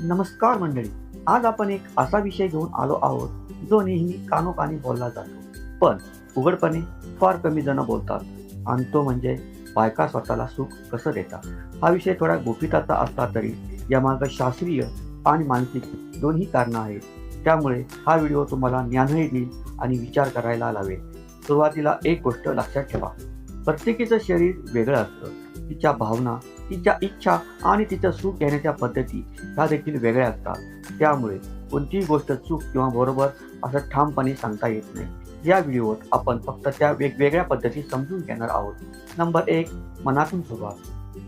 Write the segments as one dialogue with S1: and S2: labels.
S1: नमस्कार मंडळी आज आपण एक असा विषय घेऊन आलो आहोत जो नेहमी कानोकानी बोलला जातो. पण उघडपणे फार कमी जण बोलतात आणि तो म्हणजे बायका स्वतःला सुख कसं देतात? हा विषय थोडा गोपिताचा असला तरी यामागं शास्त्रीय आणि मानसिक दोन्ही कारणं आहेत. त्यामुळे हा व्हिडिओ तुम्हाला ज्ञानही देईल आणि विचार करायला लावेल. सुरुवातीला एक गोष्ट लक्षात ठेवा. प्रत्येकीचं शरीर वेगळं असतं. तिच्या भावना तिच्या इच्छा आणि तिचं सुख घेण्याच्या पद्धती ह्या देखील वेगळ्या असतात. त्यामुळे कोणतीही गोष्ट चूक किंवा बरोबर असं ठामपणे सांगता येत नाही. या व्हिडिओत आपण फक्त त्या वेगवेगळ्या पद्धती समजून घेणार आहोत. नंबर एक मनातून सुरुवात.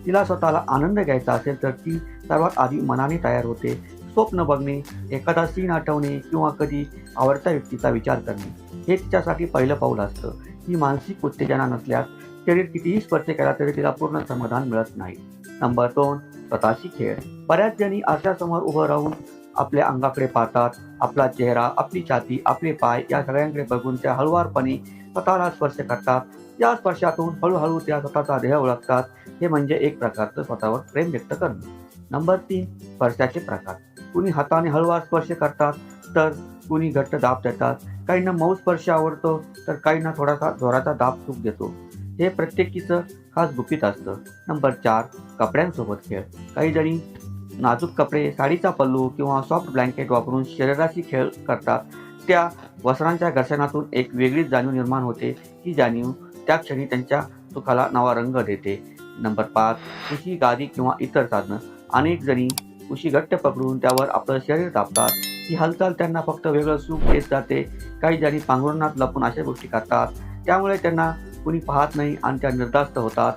S1: तिला स्वतःला आनंद घ्यायचा असेल तर ती सर्वात आधी मनाने तयार होते. स्वप्न बघणे एखादा सीन आठवणे किंवा कधी आवडत्या व्यक्तीचा विचार करणे हे तिच्यासाठी पहिलं पाऊल असतं. ही मानसिक उत्तेजना नसल्यास शरीर कितीही स्पर्श केला तरी तिला पूर्ण समाधान मिळत नाही. नंबर दोन स्वतःशी खेळ. बऱ्याच जणी आरशासमोर उभं राहून आपल्या अंगाकडे पाहतात. आपला चेहरा आपली छाती आपले पाय या सगळ्यांकडे बघून त्या हळुवारपणे स्वतःला स्पर्श करतात. या स्पर्शातून हळूहळू त्या स्वतःचा देह ओळखतात. हे म्हणजे एक प्रकारचं स्वतःवर प्रेम व्यक्त करणं. नंबर तीन स्पर्शाचे प्रकार. कुणी हाताने हळूवार स्पर्श करतात तर कुणी घट्ट दाब देतात. काहींना मऊ स्पर्श आवडतो तर काहींना थोडासा जोराचा दाब चूक देतो. हे प्रत्येकीचं खास गुपित असतं. नंबर चार कपड्यांसोबत खेळ. काही जणी नाजूक कपडे साडीचा पल्लू किंवा सॉफ्ट ब्लँकेट वापरून शरीराशी खेळ करतात. त्या वस्त्रांच्या घर्षणातून एक वेगळीच जाणीव निर्माण होते. ही जाणीव त्या क्षणी त्यांच्या सुखाला नवा रंग देते. नंबर पाच उशी गादी किंवा इतर साधनं. अनेक जणी उशी घट्ट पकडून त्यावर आपलं शरीर दाबतात. ही हालचाल त्यांना फक्त वेगळं सुख देत जाते. काही जणी पांघरुणात लपून अशा गोष्टी करतात. त्यामुळे त्यांना कुणी पाहत नाही आणि त्या निर्धास्त होतात.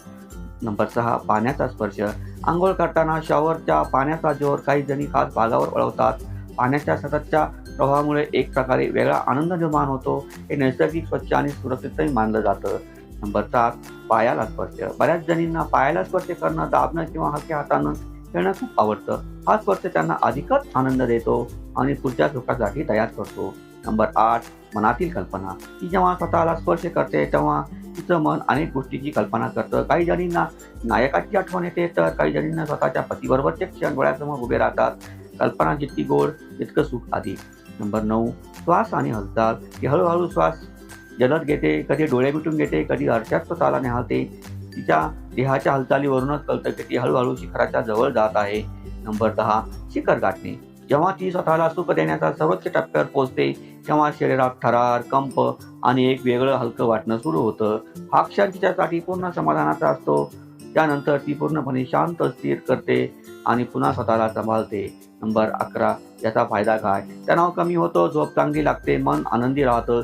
S1: नंबर सहा पाण्याचा स्पर्श. आंघोळ करताना शॉवरच्या पाण्याचा जोर काही जणी खास भागावर वळवतात. पाण्याच्या सततच्या प्रवाहामुळे एक प्रकारे वेगळा आनंद निर्माण होतो. हे नैसर्गिक स्वच्छ आणि सुरक्षितही मानलं जातं. नंबर सात पायाला स्पर्श. बऱ्याच जणींना पायाला स्पर्श करणं दाबणं किंवा हलक्या हातानं खेळणं खूप आवडतं. हा स्पर्श त्यांना अधिकच आनंद देतो आणि पुढच्या सुखासाठी तयार करतो. नंबर आठ मनातील कल्पना. ती जेव्हा स्वतःला स्पर्श करते तेव्हा तिचं मन अनेक गोष्टीची कल्पना करतं. काही जणींना नायकाची आठवण येते तर काही जणींना स्वतःच्या पतीबरोबरचे क्षण डोळ्यासमोर उभे राहतात. कल्पना जितकी गोड तितकं सुख आधी नंबर नऊ श्वास आणि हलचाल. ती हळूहळू श्वास जलद घेते कधी डोळे मिटून घेते कधी अर्ध्यात स्वतःला निहाळते. तिच्या देहाच्या हालचालीवरूनच कळतं की ती हळूहळू शिखराच्या जवळ जात आहे. नंबर दहा शिखर गाठणे. जेव्हा ती स्वतःला सुख देण्याचा सर्वोच्च टप्प्यावर पोहोचते तेव्हा शरीरात थरार कंप आणि एक वेगळं हलकं वाटणं सुरू होतं. हा क्षण तिच्यासाठी पूर्ण समाधानाचा असतो. त्यानंतर ती पूर्णपणे शांत स्थिर करते आणि पुन्हा स्वतःला सांभाळते. नंबर अकरा याचा फायदा काय? तणाव कमी होतो झोप चांगली लागते मन आनंदी राहतं.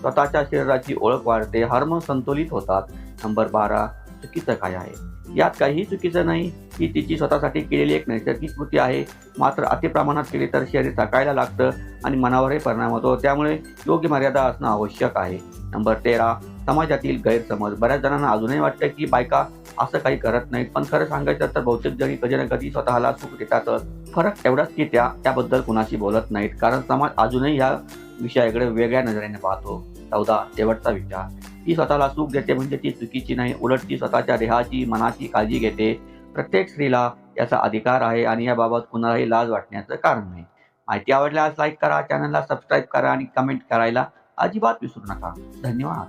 S1: स्वतःच्या शरीराची ओळख वाढते हार्मोन संतुलित होतात. नंबर बारा चुकीचं काय आहे? यात काहीही चुकीचं नाही. ही तिची स्वतःसाठी केलेली एक नैसर्गिक कृती आहे. मात्र अति प्रमाणात केली तर शरीर थकायला लागतं आणि मनावरही परिणाम होतो. त्यामुळे योग्य मर्यादा असणं आवश्यक आहे. नंबर तेरा. समाजातील गैरसमज. बऱ्याच जणांना अजूनही वाटतं की बायका असं काही करत नाहीत. पण खरं सांगायचं तर बहुतेक जणी कधी ना कधी स्वतःला सुख देतातच. फरक एवढाच की त्या त्याबद्दल कुणाशी बोलत नाहीत. कारण समाज अजूनही या विषयाकडे वेगळ्या नजरेने पाहतो. चौदा. शेवटचा विचार. ती स्वतःला सुख देते म्हणजे ती चुकीची नाही उलट ती स्वतःच्या देहाची मनाची काळजी घेते. प्रत्येक स्त्रीला याचा अधिकार आहे आणि याबाबत कुणालाही लाज वाटण्याचं कारण नाही. माहिती आवडल्यास लाईक करा चॅनलला सबस्क्राईब करा आणि कमेंट करायला अजिबात विसरू नका. धन्यवाद.